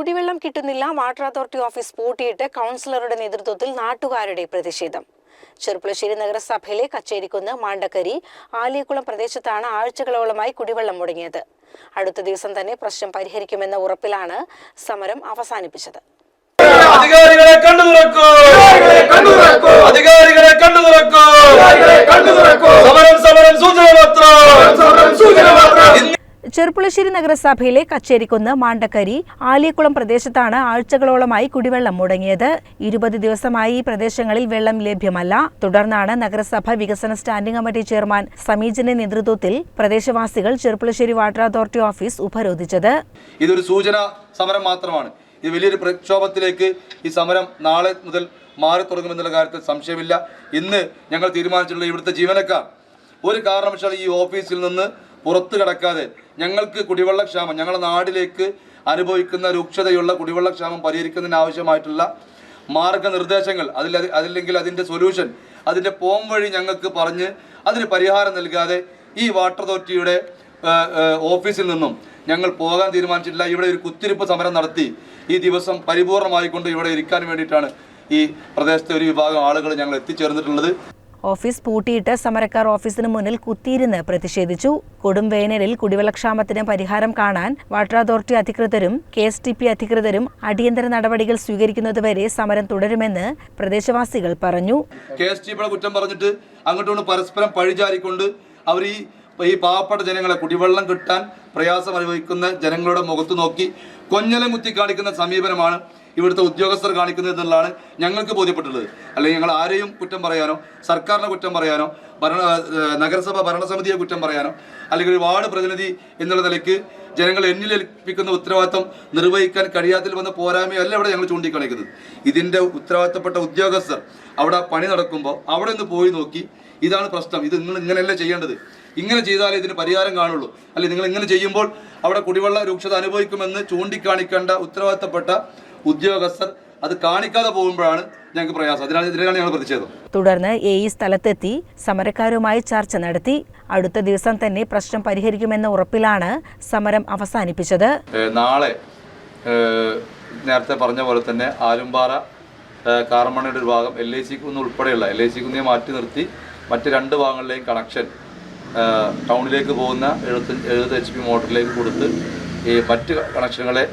കുടിവെള്ളം കിട്ടുന്നില്ല. Water authority office പൂട്ടിയിട്ട് കൗൺസിലറുടെ നേതൃത്വത്തിൽ നാട്ടുകാരുടെ പ്രതിഷേധം. ചെറുപ്പുളശ്ശേരി നഗരസഭയിലെ കച്ചേരിക്കുന്ന് മാണ്ടക്കരി ആലിയക്കുളം പ്രദേശത്താണ് ആഴ്ചകളോളമായി കുടിവെള്ളം മുടങ്ങിയത്. അടുത്ത ദിവസം തന്നെ പ്രശ്നം പരിഹരിക്കുമെന്ന ഉറപ്പിലാണ് സമരം അവസാനിപ്പിച്ചത്. അധികാരികളെ കണ്ടു തുറക്കൂ. അധികാരികളെ ചെറുപ്പുളശ്ശേരി നഗരസഭയിലെ കച്ചേരിക്കുന്ന് മാണ്ടക്കരി ആലിയക്കുളം പ്രദേശത്താണ് ആഴ്ചകളോളമായി കുടിവെള്ളം മുടങ്ങിയത്. ഇരുപത് ദിവസമായി ഈ പ്രദേശങ്ങളിൽ വെള്ളം ലഭ്യമല്ല. തുടർന്നാണ് നഗരസഭ വികസന സ്റ്റാൻഡിംഗ് കമ്മിറ്റി ചെയർമാൻ സമീജിന്റെ നേതൃത്വത്തിൽ പ്രദേശവാസികൾ ചെറുപ്പുളശ്ശേരി വാട്ടർ അതോറിറ്റി ഓഫീസ് ഉപരോധിച്ചത്. ഇതൊരു സൂചന സമരം മാത്രമാണ്. ഇത് വലിയൊരു പ്രക്ഷോഭത്തിലേക്ക് ഈ സമരം നാളെ മുതൽ മാറി തുടങ്ങുമെന്നുള്ള കാര്യത്തിൽ സംശയമില്ല. ഇന്ന് ഞങ്ങൾ തീരുമാനിച്ചിട്ടുള്ള ഇവിടുത്തെ ജീവനക്കാർ ഒരു കാരണവശാലും ഈ ഓഫീസിൽ നിന്ന് പുറത്തു കടക്കാതെ ഞങ്ങൾക്ക് കുടിവെള്ളക്ഷാമം ഞങ്ങളുടെ നാടിലേക്ക് അനുഭവിക്കുന്ന രൂക്ഷതയുള്ള കുടിവെള്ളക്ഷാമം പരിഹരിക്കുന്നതിന് ആവശ്യമായിട്ടുള്ള മാർഗനിർദ്ദേശങ്ങൾ അതിൽ അതില്ലെങ്കിൽ അതിന്റെ സൊല്യൂഷൻ അതിന്റെ പോം വഴി ഞങ്ങൾക്ക് പറഞ്ഞ് അതിന് പരിഹാരം നൽകാതെ ഈ വാട്ടർ അതോറിറ്റിയുടെ ഓഫീസിൽ നിന്നും ഞങ്ങൾ പോകാൻ തീരുമാനിച്ചിട്ടില്ല. ഇവിടെ ഒരു കുത്തിരിപ്പ് സമരം നടത്തി ഈ ദിവസം പരിപൂർണമായിക്കൊണ്ട് ഇവിടെ ഇരിക്കാൻ വേണ്ടിയിട്ടാണ് ഈ പ്രദേശത്തെ ഒരു വിഭാഗം ആളുകൾ ഞങ്ങൾ എത്തിച്ചേർന്നിട്ടുള്ളത്. ഓഫീസ് പൂട്ടിയിട്ട് സമരക്കാർ ഓഫീസിന് മുന്നിൽ കുത്തിയിരുന്ന് പ്രതിഷേധിച്ചു. കൊടും വേനലിൽ കുടിവെള്ളക്ഷാമത്തിന് പരിഹാരം കാണാൻ വാട്ടർ അതോറിറ്റി അധികൃതരും കെ എസ് ടി പി അധികൃതരും അടിയന്തര നടപടികൾ സ്വീകരിക്കുന്നതുവരെ സമരം തുടരുമെന്ന് പ്രദേശവാസികൾ പറഞ്ഞു. കെ എസ് ടി പിയുടെ കുറ്റം പറഞ്ഞിട്ട് അങ്ങോട്ടും പരസ്പരം പഴിചാരിക്കൊണ്ട് അവർ ഈ ഈ പാവപ്പെട്ട ജനങ്ങളെ കുടിവെള്ളം കിട്ടാൻ പ്രയാസം അനുഭവിക്കുന്ന ജനങ്ങളുടെ മുഖത്ത് നോക്കി കൊഞ്ഞലം കുത്തി കാണിക്കുന്ന സമീപനമാണ് ഇവിടുത്തെ ഉദ്യോഗസ്ഥർ കാണിക്കുന്നത് എന്നുള്ളതാണ് ഞങ്ങൾക്ക് ബോധ്യപ്പെട്ടുള്ളത്. അല്ലെങ്കിൽ ഞങ്ങൾ ആരെയും കുറ്റം പറയാനോ സർക്കാരിനെ കുറ്റം പറയാനോ ഭരണ നഗരസഭ ഭരണസമിതിയെ കുറ്റം പറയാനോ അല്ലെങ്കിൽ ഒരു വാർഡ് പ്രതിനിധി എന്നുള്ള നിലയ്ക്ക് ജനങ്ങൾ എന്നിൽ ഏൽപ്പിക്കുന്ന ഉത്തരവാദിത്തം നിർവഹിക്കാൻ കഴിയാത്തിൽ വന്ന പോരായ്മയല്ല ഇവിടെ ഞങ്ങൾ ചൂണ്ടിക്കാണിക്കുന്നത്. ഇതിന്റെ ഉത്തരവാദിത്തപ്പെട്ട ഉദ്യോഗസ്ഥർ അവിടെ പണി നടക്കുമ്പോൾ അവിടെ നിന്ന് പോയി നോക്കി ഇതാണ് പ്രശ്നം. ഇത് നിങ്ങൾ ഇങ്ങനെയല്ല ചെയ്യേണ്ടത്? ഇങ്ങനെ ചെയ്താലേ ഇതിന് പരിഹാരം കാണുള്ളൂ. അല്ലെങ്കിൽ നിങ്ങൾ ഇങ്ങനെ ചെയ്യുമ്പോൾ അവിടെ കുടിവെള്ള രൂക്ഷത അനുഭവിക്കുമെന്ന് ചൂണ്ടിക്കാണിക്കേണ്ട ഉത്തരവാദിത്തപ്പെട്ട ഉദ്യോഗസ്ഥർ അത് കാണിക്കാതെ പോകുമ്പോഴാണ് ഞങ്ങൾക്ക് പ്രയാസം. അതിനാണ് ഇതിനാണ് ഞങ്ങൾ പ്രതിഷേധം. തുടർന്ന് എ ഇ സ്ഥലത്തെത്തി സമരക്കാരുമായി ചർച്ച നടത്തി. അടുത്ത ദിവസം തന്നെ പ്രശ്നം പരിഹരിക്കുമെന്ന ഉറപ്പിലാണ് സമരം അവസാനിപ്പിച്ചത്. നാളെ നേരത്തെ പറഞ്ഞ പോലെ തന്നെ ആലുംപാറ കാർമണിയുടെ ഒരു ഭാഗം എൽ ഐ സി കുന്ന് ഉൾപ്പെടെയുള്ള എൽ ഐ സി കുന്നിയെ മാറ്റി നിർത്തി മറ്റ് രണ്ട് ഭാഗങ്ങളിലെയും കണക്ഷൻ ടൗണിലേക്ക് പോകുന്ന എഴുപത്തഞ്ച് എഴുപത് എച്ച് പി മോട്ടറിലേക്ക് കൊടുത്ത് ഈ മറ്റ് കണക്ഷനുകളെ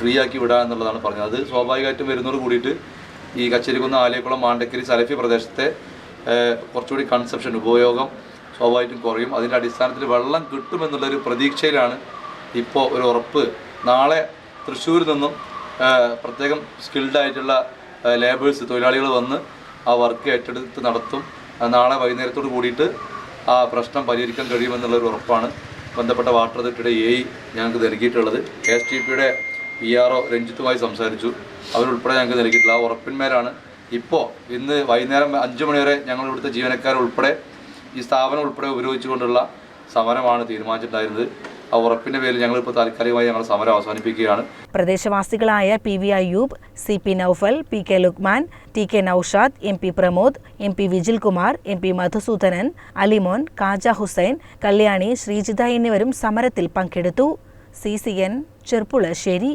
ഫ്രീ ആക്കി വിടുക എന്നുള്ളതാണ് പറഞ്ഞത്. അത് സ്വാഭാവികമായിട്ടും വരുന്നതോട് കൂടിയിട്ട് ഈ കച്ചേരിക്കുന്ന് ആലയക്കുളം മാണ്ടക്കരി സലഫി പ്രദേശത്തെ കുറച്ചുകൂടി കൺസെപ്ഷൻ ഉപയോഗം സ്വാഭാവികമായിട്ടും കുറയും. അതിന്റെ അടിസ്ഥാനത്തിൽ വെള്ളം കിട്ടുമെന്നുള്ളൊരു പ്രതീക്ഷയിലാണ് ഇപ്പോൾ ഒരു ഉറപ്പ്. നാളെ തൃശ്ശൂരിൽ നിന്നും പ്രത്യേകം സ്കിൽഡ് ആയിട്ടുള്ള ലേബേഴ്സ് തൊഴിലാളികൾ വന്ന് ആ വർക്ക് ഏറ്റെടുത്ത് നടത്തും. നാളെ വൈകുന്നേരത്തോട് കൂടിയിട്ട് ആ പ്രശ്നം പരിഹരിക്കാൻ കഴിയുമെന്നുള്ളൊരു ഉറപ്പാണ്. ബന്ധപ്പെട്ട വാട്ടർ അതോറിറ്റിയുടെ എ ഞങ്ങൾക്ക് നൽകിയിട്ടുള്ളത്. എസ് ടി പിയുടെ പി ആർ ഒ രഞ്ജിത്തുമായി സംസാരിച്ചു. അവരുൾപ്പെടെ ഞങ്ങൾക്ക് നൽകിയിട്ടുള്ള ആ ഉറപ്പിന്മേലാണ് ഇപ്പോൾ ഇന്ന് വൈകുന്നേരം അഞ്ച് മണിവരെ ഞങ്ങൾ ഇവിടുത്തെ ജീവനക്കാരുൾപ്പെടെ ഈ സ്ഥാപനം ഉൾപ്പെടെ ഉപയോഗിച്ചുകൊണ്ടുള്ള സമരമാണ് തീരുമാനിച്ചിട്ടുണ്ടായിരുന്നത്. ആ ഉറപ്പിന്റെ പേരിൽ ഞങ്ങൾ ഇപ്പോൾ താൽക്കാലികമായി ഞങ്ങൾ സമരം അവസാനിപ്പിക്കുകയാണ്. പ്രദേശവാസികളായ P V Ayyub C P Noufal P K Lukman T K Noushad M P Pramod M P Vijilkumar M P Madhusoodanan Alimon Kaja Hussain Kalyani Sreejitha എന്നിവരും സമരത്തിൽ പങ്കെടുത്തു. C C N Cherpulassery.